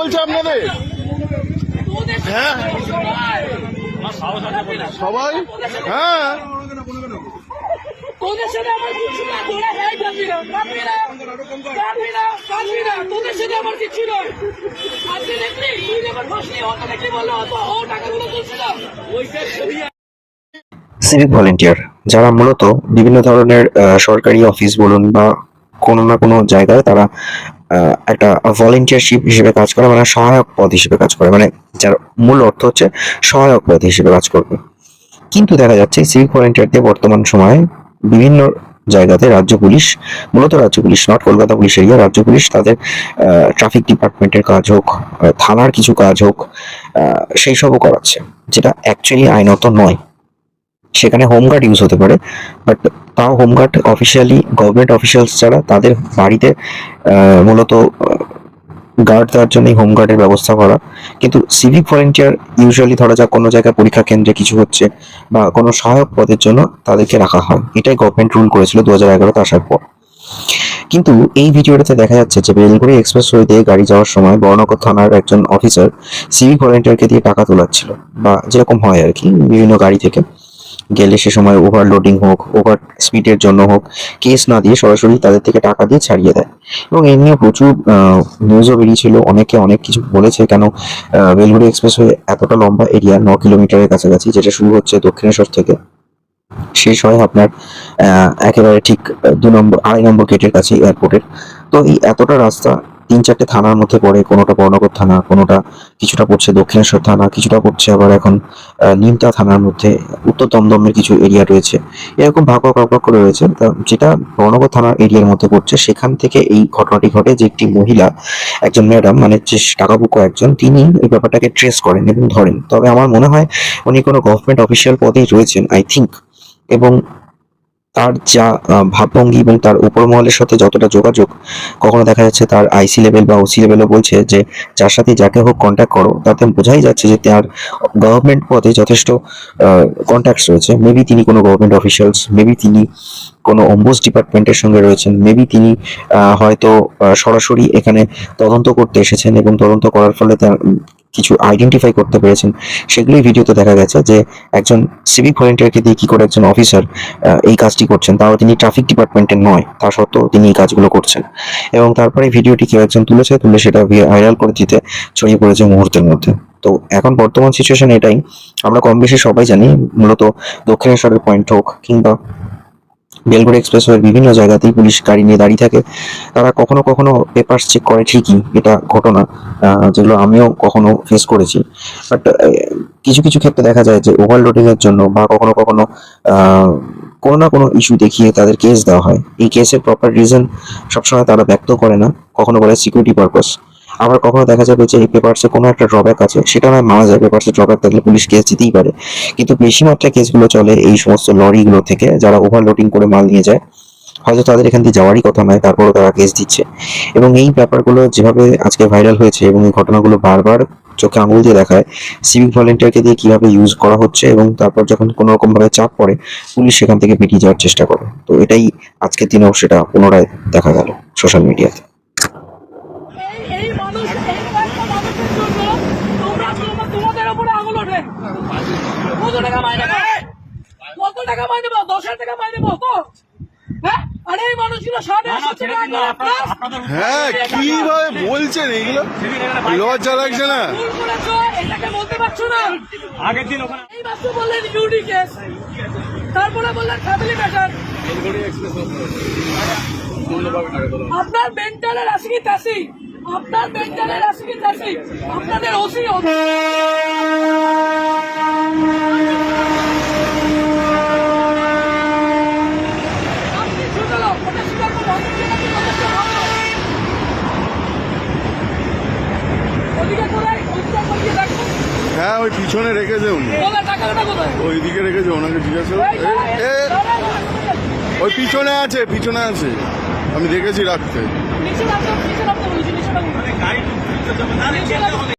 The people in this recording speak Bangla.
বলছে আপনাদের? হ্যাঁ? সবাই? হ্যাঁ? তোদের সাথে আমার কিছু না তোরা হ্যাঁ কাঁদবি না কাঁদবি না কাঁদবি না কাঁদবি না তোদের সাথে আমার কিছু নয় আজকে দেখলি তুই যখন ফাঁসলি অন্য দেখলি বলল? অত ও টাকাগুলো তুলছিল। ওইটা ছবি সিভিক ভলেন্টিয়ার যারা মূলত বিভিন্ন ধরনের সরকারি অফিস বলুন বা কোনো না কোনো জায়গায় তারা একটা ভলেন্টিয়ারশিপ হিসেবে কাজ করে মানে সহায়ক পদ হিসেবে কাজ করে মানে যার মূল অর্থ হচ্ছে সহায়ক পদ হিসেবে কাজ করবে। কিন্তু দেখা যাচ্ছে সিভিক ভলেন্টিয়ারদের বর্তমান সময়ে বিভিন্ন জায়গাতে রাজ্য পুলিশ, মূলত রাজ্য police not, Kolkata police area, রাজ্য পুলিশ তাদের ট্রাফিক ডিপার্টমেন্টের কাজ হোক থানার কিছু কাজ হোক সেই সবও করাচ্ছে, যেটা অ্যাকচুয়ালি আইনত নয়। সেখানে হোমগার্ড ইউজ হতে পারে বাট তাও হোমগার্ড অফিসিয়ালি গভর্নমেন্ট অফিসিয়ালস যারা, তাদের বাড়িতে মূলত গার্ড দেওয়ার জন্যই হোমগার্ডের ব্যবস্থা করা। কিন্তু সিভিক ভলেন্টিয়ার ইউজুয়ালি ধরা যাক কোনো জায়গায় পরীক্ষা কেন্দ্রে কিছু হচ্ছে বা কোনো সহায়ক পদের জন্য তাদেরকে রাখা হয়। এটাই গভর্নমেন্ট রুল করেছিল দু হাজার এগারোতে আসার পর। কিন্তু এই ভিডিওটাতে দেখা যাচ্ছে যে বেলগুড়ি এক্সপ্রেস দিয়ে গাড়ি যাওয়ার সময় বর্ণকর থানার একজন অফিসার সিভিক ভলেন্টিয়ারকে দিয়ে টাকা তোলাচ্ছিল বা যেরকম হয় আর কি, বিভিন্ন গাড়ি থেকে। গেলে সে সময় ওভারলোডিং হোক ওভার স্পিডের জন্য হোক কেস না দিয়ে সরাসরি তাদের থেকে টাকা দিয়ে ছাড়িয়ে দেয়। এবং এ নিয়ে প্রচুর নিউজও বেরিয়েছিল। অনেকে অনেক কিছু বলেছে কেন বেলগুড়ি এক্সপ্রেসওয়ে এতটা লম্বা এরিয়া ন কিলোমিটারের কাছাকাছি, যেটা শুরু হচ্ছে দক্ষিণেশ্বর থেকে। শেষ হয় আপনার একেবারে ঠিক দু নম্বর, আড়াই নম্বর গেটের কাছে এয়ারপোর্টের তো এই এতটা রাস্তা তিন চারটে থানার মধ্যে পড়ে, কোনোটা বর্ণগর থানা, কোনোটা কিছুটা পড়ছে দক্ষিণেশ্বর থানা, কিছুটা পড়ছে আবার এখন নিমতা থানার মধ্যে, উত্তর দমদমের কিছু এরিয়া রয়েছে। এরকম ভাগ ভাগ ভাগ করে রয়েছে। যেটা বর্ণগর থানার এরিয়ার মধ্যে পড়ছে, সেখান থেকে এই ঘটনাটি ঘটে যে একটি মহিলা, একজন ম্যাডাম মানে যে টাকাবুকো একজন, তিনি এই ব্যাপারটাকে ট্রেস করেন এবং ধরেন। তবে আমার মনে হয় উনি কোনো গভর্নমেন্ট অফিসিয়াল পদেই রয়েছেন আই থিঙ্ক এবং তার যা ভাবভঙ্গি এবং তার উপর মহলের সাথে যতটা যোগাযোগ, কখনো দেখা যাচ্ছে তার আইসি লেভেল বা ওসি লেভেলও বলছে যে, যার সাথে যাকে হোক কন্ট্যাক্ট করো। তাতে বোঝাই যাচ্ছে যে, তার গভর্নমেন্ট পদে যথেষ্ট কন্ট্যাক্টস রয়েছে। মেবি তিনি কোনো গভর্নমেন্ট অফিসিয়ালস মেবি তিনি কোনো অম্বুজ ডিপার্টমেন্টের সঙ্গে রয়েছেন। মেবি তিনি হয়তো সরাসরি এখানে তদন্ত করতে এসেছেন এবং তদন্ত করার ফলে তার কিছু আইডেন্টিফাই করতে পেরেছেন। সেগুলোই ভিডিওতে দেখা গেছে যে একজন সিভিক ভলেন্টিয়ারকে দিয়ে কি করে একজন অফিসার এই কাজটি করছেন। তাও তিনি ট্রাফিক ডিপার্টমেন্টের নয়, তা সত্ত্বেও তিনি এই কাজগুলো করছেন। এবং তারপরে ভিডিওটি কেউ একজন তুলেছে, তুলে সেটা ভাইরাল করে দিতে ছড়িয়ে পড়েছে মুহূর্তের মধ্যে। তো এখন বর্তমান সিচুয়েশন এটাই। আমরা কম বেশি সবাই জানি, মূলত দক্ষিণেশ্বরের পয়েন্ট হোক কিংবা বেলগুড়ি এক্সপ্রেসওয়ের বিভিন্ন জায়গাতেই পুলিশ গাড়ি নিয়ে দাঁড়িয়ে থাকে। তারা কখনো কখনো পেপারস চেক করে ঠিকই, এটা ঘটনা যেগুলো আমিও কখনো ফেস করেছি। বাট কিছু কিছু ক্ষেত্রে দেখা যায় যে ওভারলোডিং এর জন্য বা কখনো কখনো কোনো না কোনো ইস্যু দেখিয়ে তাদের কেস দেওয়া হয়। এই কেসের প্রপার রিজন সবসময় তারা ব্যক্ত করে না, কখনো বলে সিকিউরিটি পারপাস আবার কখনো দেখা যাবে যে এই পেপারসে কোনো একটা ড্রব্যাক আছে। সেটা নয় মানা যায় পেপারসে ড্রব্যাক থাকলে পুলিশ কেস দিতেই পারে। কিন্তু বেশি মাত্রায় কেসগুলো চলে এই সমস্ত লরিগুলো থেকে, যারা ওভারলোডিং করে মাল নিয়ে যায়। হয়তো তাদের এখান থেকে যাওয়ারই কথা নয়, তারপরেও তারা কেস দিচ্ছে। এবং এই ব্যাপারগুলো যেভাবে আজকে ভাইরাল হয়েছে এবং এই ঘটনাগুলো বারবার চোখে আঙুল দিয়ে দেখায় সিভিক ভলেন্টিয়ারকে দিয়ে কীভাবে ইউজ করা হচ্ছে এবং তারপর যখন কোনো রকমভাবে চাপ পড়ে, পুলিশ সেখান থেকে বেরিয়ে যাওয়ার চেষ্টা করে। তো এটাই আজকের দিনেও সেটা পুনরায় দেখা গেল সোশ্যাল মিডিয়াতে। মানুষ এই কয়েকটা মানুষের জন্য তোমরা তোমরা তোমাদের উপরে আঙুল ওঠে। কত টাকা মাইনে কত টাকা মাইনে পাও? দশ হাজার টাকা মাইনে পাও তো? হ্যাঁ? আরে এই মানুষগুলো ষাট হ্যাঁ কীভাবে বলছেন এগুলো? লজ্জা লাগছে না। এটাকে বলতে পারছ না? আগের দিন ওখানে এই মাত্র বললেন ইউডি কেস তারপরে বললেন ফ্যামিলি ম্যাটার আপনার মেন্টালের আসি কি তাসি? আপনার আপনাদের ওসি। হ্যাঁ ওই পিছনে রেখেছে উনি? ওইদিকে রেখেছে ওনাকে জিজ্ঞাসা। ওই পিছনে আছে পিছনে আছে। আমি দেখেছি রাখতে। নিচে নামতে নিচে নামতে বলেছি নিচে নামতে গাড়ি ঢুকতে যাবে না নিচে নামতে